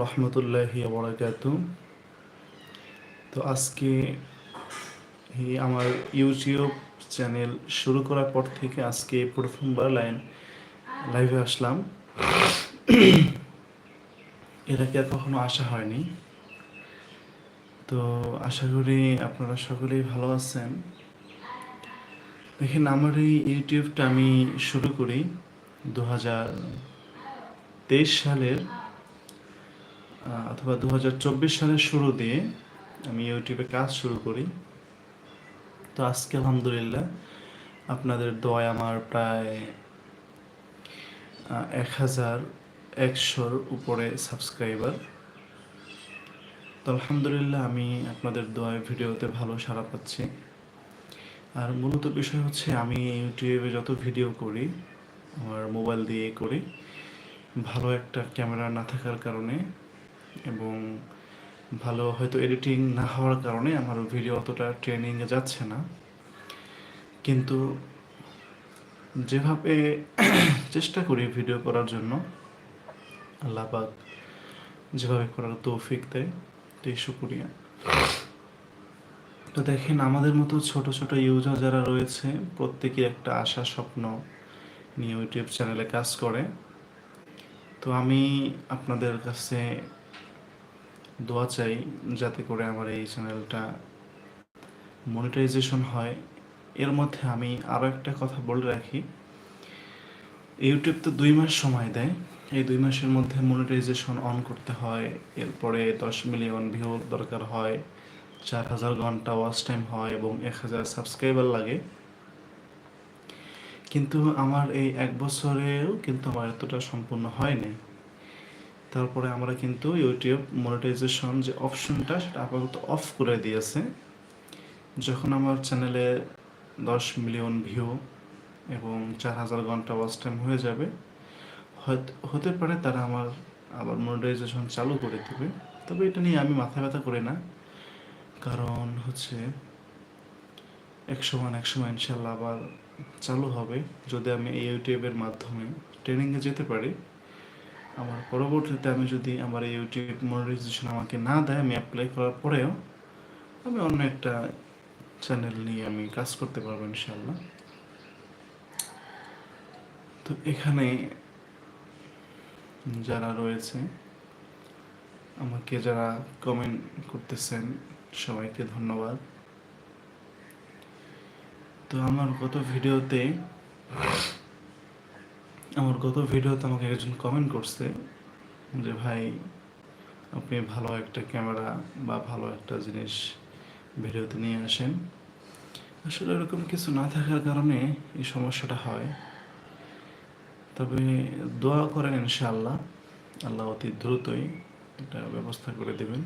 রহমতুল্লাহি বরাকাতু তো আজকে আমার ইউটিউব চ্যানেল শুরু করার পর থেকে আজকে প্রথমবার লাইন, লাইভে আসলাম। এর কি আর কখনো আসা হয়নি। তো আশা করি আপনারা সকলেই ভালো আছেন। দেখেন, আমার এই ইউটিউবটা আমি শুরু করি দু হাজার তেইশ সালের অথবা দু হাজার চব্বিশ সালের শুরু দিয়ে আমি ইউটিউবে কাজ শুরু করি। তো আজকে আলহামদুলিল্লাহ আপনাদের দয় আমার প্রায় এক হাজার একশোর উপরে সাবস্ক্রাইবার। তো আলহামদুলিল্লাহ আমি আপনাদের দোয়ায় ভিডিওতে ভালো সাড়া পাচ্ছি। আর মূলত বিষয় হচ্ছে আমি ইউটিউবে যত ভিডিও করি, আমার মোবাইল দিয়ে করি, ভালো একটা ক্যামেরা না থাকার কারণে এবং ভালো হয়তো এডিটিং না হওয়ার কারণে আমার ভিডিও অতটা ট্রেনিংয়ে যাচ্ছে না। কিন্তু যেভাবে চেষ্টা করি ভিডিও করার জন্য, আল্লাহ পাক যেভাবে করার তৌফিক দেয় তো শুক্রিয়া। তো দেখেন, আমাদের মতো ছোট ছোট ইউজার যারা রয়েছে প্রত্যেকেই একটা আশা স্বপ্ন নিয়ে ইউটিউব চ্যানেলে কাজ করে। তো আমি আপনাদের কাছে দোয়া চাই যাতে করে আমার এই চ্যানেলটা মনিটাইজেশন হয়। এর মধ্যে আমি আরও একটা কথা বলে রাখি। ইউটিউব তো দুই মাস সময় দেয়। এই দুই মাসের মধ্যে মনিটাইজেশন অন করতে হয়। এরপরে দশ মিলিয়ন ভিউ দরকার হয়। চার হাজার ঘণ্টা ওয়াচ টাইম হয় এবং এক হাজার সাবস্ক্রাইবার লাগে। কিন্তু আমার এই এক বছরেও কিন্তু আমার এতটা সম্পূর্ণ হয়নি। তারপরে আমরা কিন্তু ইউটিউব মনিটাইজেশন যে অপশনটা সেটা আপাতত অফ করে দিয়েছে। যখন আমার চ্যানেলে দশ মিলিয়ন ভিউ এবং চার হাজার ঘণ্টা ওয়াচ টাইম হয়ে যাবে হতে পারে তারা আমার আবার মনিটাইজেশন চালু করে দেবে। তবে এটা নিয়ে আমি মাথা ব্যথা করি না। কারণ হচ্ছে একশো সময় একশো সময় ইনশাল্লাহ আবার চালু হবে। যদি আমি এই ইউটিউবের মাধ্যমে ট্রেনিংয়ে যেতে পারি আমার পরবর্তীতে আমি যদি আমার এই ইউটিউব মনিটাইজেশন আমাকে না দেয়, আমি অ্যাপ্লাই করার পরেও আমি অন্য একটা চ্যানেল নিয়ে আমি কাজ করতে পারব ইনশাল্লাহ তো এখানে যারা রয়েছে, আমাকে যারা কমেন্ট করতেছেন, সবাইকে ধন্যবাদ। তো আমার গত ভিডিওতে আমার গত ভিডিওতে আমাকে একজন কমেন্ট করছে যে, ভাই, আপনি ভালো একটা ক্যামেরা বা ভালো একটা জিনিস ভিডিওতে নিয়ে আসেন। আসলে এরকম কিছু না থাকার কারণে এই সমস্যাটা হয়। তবে দোয়া করেন ইনশাআল্লাহ, আল্লাহ অতি দ্রুতই এটা ব্যবস্থা করে দেবেন।